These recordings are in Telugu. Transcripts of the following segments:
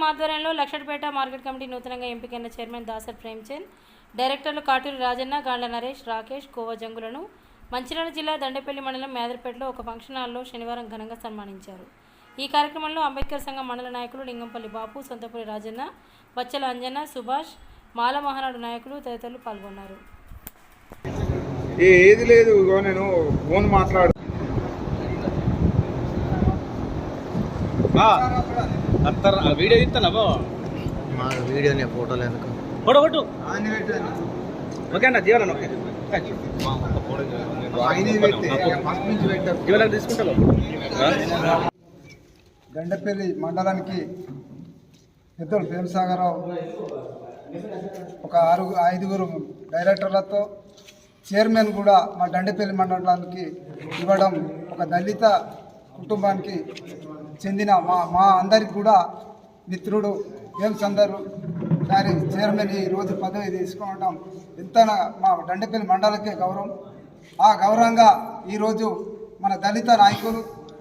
సంఘం ఆధ్వర్యంలో లక్షడ్పేట మార్కెట్ కమిటీ నూతనంగా ఎంపికైన చైర్మన్ దాసర్ ప్రేమ్చంద్ డైరెక్టర్లు కాటూరి రాజన్న గాండ్ల నరేష్ రాకేష్ కోవ జంగులను మంచిర్యాల జిల్లా దండపల్లి మండలం మేదరపేటలో ఒక ఫంక్షన్ హాల్లో శనివారం ఘనంగా సన్మానించారు. ఈ కార్యక్రమంలో అంబేద్కర్ సంఘం మండల నాయకులు లింగంపల్లి బాపు సొంతపల్లి రాజన్న బచ్చల అంజన్న సుభాష్ మాల మహానాడు నాయకులు తదితరులు పాల్గొన్నారు. ఏది లేదు నేను ఫోన్ మాట్లాడు. అత్తర్ వీడియో ఇస్తాను మా వీడియోని ఫోటోలు ఎందుకు? ఫోటో కొట్టు. ఓకే అన్న జీవన ఓకే. జీవన తీసుకుంటాను గండపల్లి మండలానికి పెద్దలు ప్రేమసాగరరావు ఒక ఆరు ఐదుగురు డైరెక్టర్లతో చైర్మన్ కూడా మా దండపల్లి మండలానికి ఇవ్వడం ఒక దళిత కుటుంబానికి చెందిన మా మా అందరికి కూడా మిత్రుడు ప్రేమచందర్ గారి చైర్మన్ ఈ రోజు పదవి తీసుకోవడం ఎంత మా దండపల్లి మండలకే గౌరవం. ఆ గౌరవంగా ఈరోజు మన దళిత నాయకులు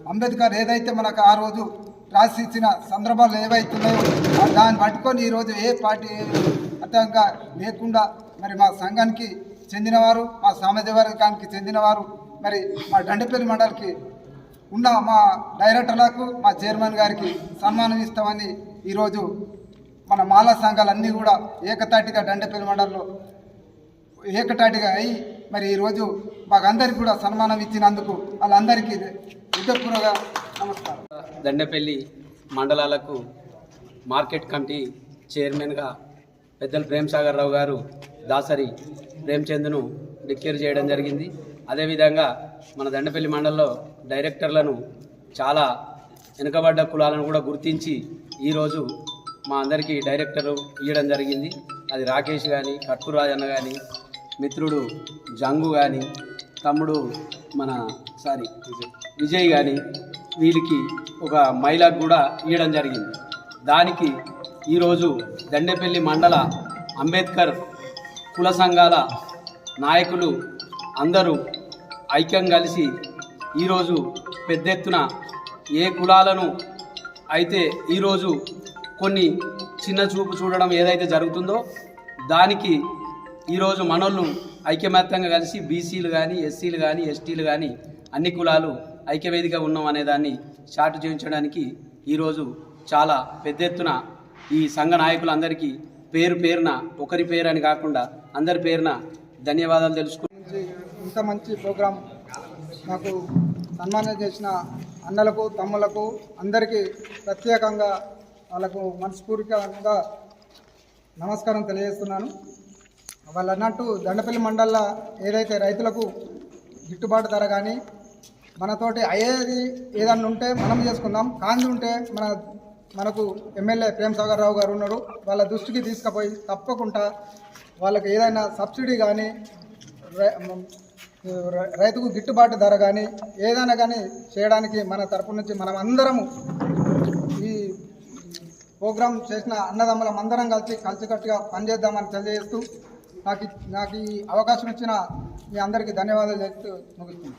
అంబేద్కర్ ఏదైతే మనకు ఆ రోజు రాసి ఇచ్చిన సందర్భాలు ఏవైతున్నాయో దాన్ని పట్టుకొని ఈరోజు ఏ పార్టీ అర్థంగా లేకుండా మరి మా సంఘానికి చెందినవారు మా సామాజిక వర్గానికి చెందినవారు మరి మా దండపల్లి మండలికి ఉన్న మా డైరెక్టర్లకు మా చైర్మన్ గారికి సన్మానం ఇస్తామని ఈరోజు మన మాలా సంఘాలన్నీ కూడా ఏకతాటిగా దండపల్లి మండలంలో ఏకతాటిగా అయి మరి ఈరోజు మాకందరికి కూడా సన్మానం ఇచ్చినందుకు వాళ్ళందరికీ హృదయపూర్వక నమస్కారం. దండపల్లి మండలాలకు మార్కెట్ కమిటీ చైర్మన్గా పెద్దలు ప్రేమసాగర్ రావు గారు దాసరి ప్రేమ్చంద్ను డిక్లేర్ చేయడం జరిగింది. అదేవిధంగా మన దండపల్లి మండలంలో డైరెక్టర్లను చాలా వెనుకబడ్డ కులాలను కూడా గుర్తించి ఈరోజు మా అందరికీ డైరెక్టరు ఇవ్వడం జరిగింది. అది రాకేష్ కానీ కట్కురాజన్న కానీ మిత్రుడు జంగు కానీ తమ్ముడు మన సారీ విజయ్ కానీ వీళ్ళకి ఒక మహిళకు కూడా ఇవ్వడం జరిగింది. దానికి ఈరోజు దండేపల్లి మండల అంబేద్కర్ కుల సంఘాల నాయకులు అందరూ ఐక్యం కలిసి ఈరోజు పెద్ద ఎత్తున ఏ కులాలను అయితే ఈరోజు కొన్ని చిన్న చూపు చూడడం ఏదైతే జరుగుతుందో దానికి ఈరోజు మనోళ్ళు ఐక్యమత్యంగా కలిసి బీసీలు కానీ ఎస్సీలు కానీ ఎస్టీలు కానీ అన్ని కులాలు ఐక్యవేదిక ఉన్నాం అనే దాన్ని చాటు చేయించడానికి ఈరోజు చాలా పెద్ద ఎత్తున ఈ సంఘ నాయకులందరికీ పేరు పేరున ఒకరి పేరు అని కాకుండా అందరి పేరున ధన్యవాదాలు తెలుసుకు ఇంత మంచి ప్రోగ్రాం నాకు సన్మానం చేసిన అన్నలకు తమ్ములకు అందరికీ ప్రత్యేకంగా వాళ్ళకు మనస్ఫూర్తిగా నమస్కారం తెలియజేస్తున్నాను. వాళ్ళు అన్నట్టు దండపల్లి మండల్లో ఏదైతే రైతులకు గిట్టుబాటు ధర కానీ మనతోటి అయ్యేది ఏదన్నా ఉంటే మనం చేసుకుందాం. కాంది ఉంటే మన మనకు ఎమ్మెల్యే ప్రేమ్ సాగర్ రావు గారు ఉన్నారు వాళ్ళ దృష్టికి తీసుకుపోయి తప్పకుండా వాళ్ళకి ఏదైనా సబ్సిడీ కానీ రై- రైతుకు గిట్టుబాటు ధర కానీ ఏదైనా కానీ చేయడానికి మన తరపు నుంచి మనం అందరము ఈ ప్రోగ్రాం చేసిన అన్నదమ్ములం అందరం కలిసి కలిసికట్టుగా పనిచేద్దామని తెలియజేస్తూ నాకు నాకు ఈ అవకాశం ఇచ్చిన మీ అందరికీ ధన్యవాదాలు చేస్తూ ముగిస్తున్నాను.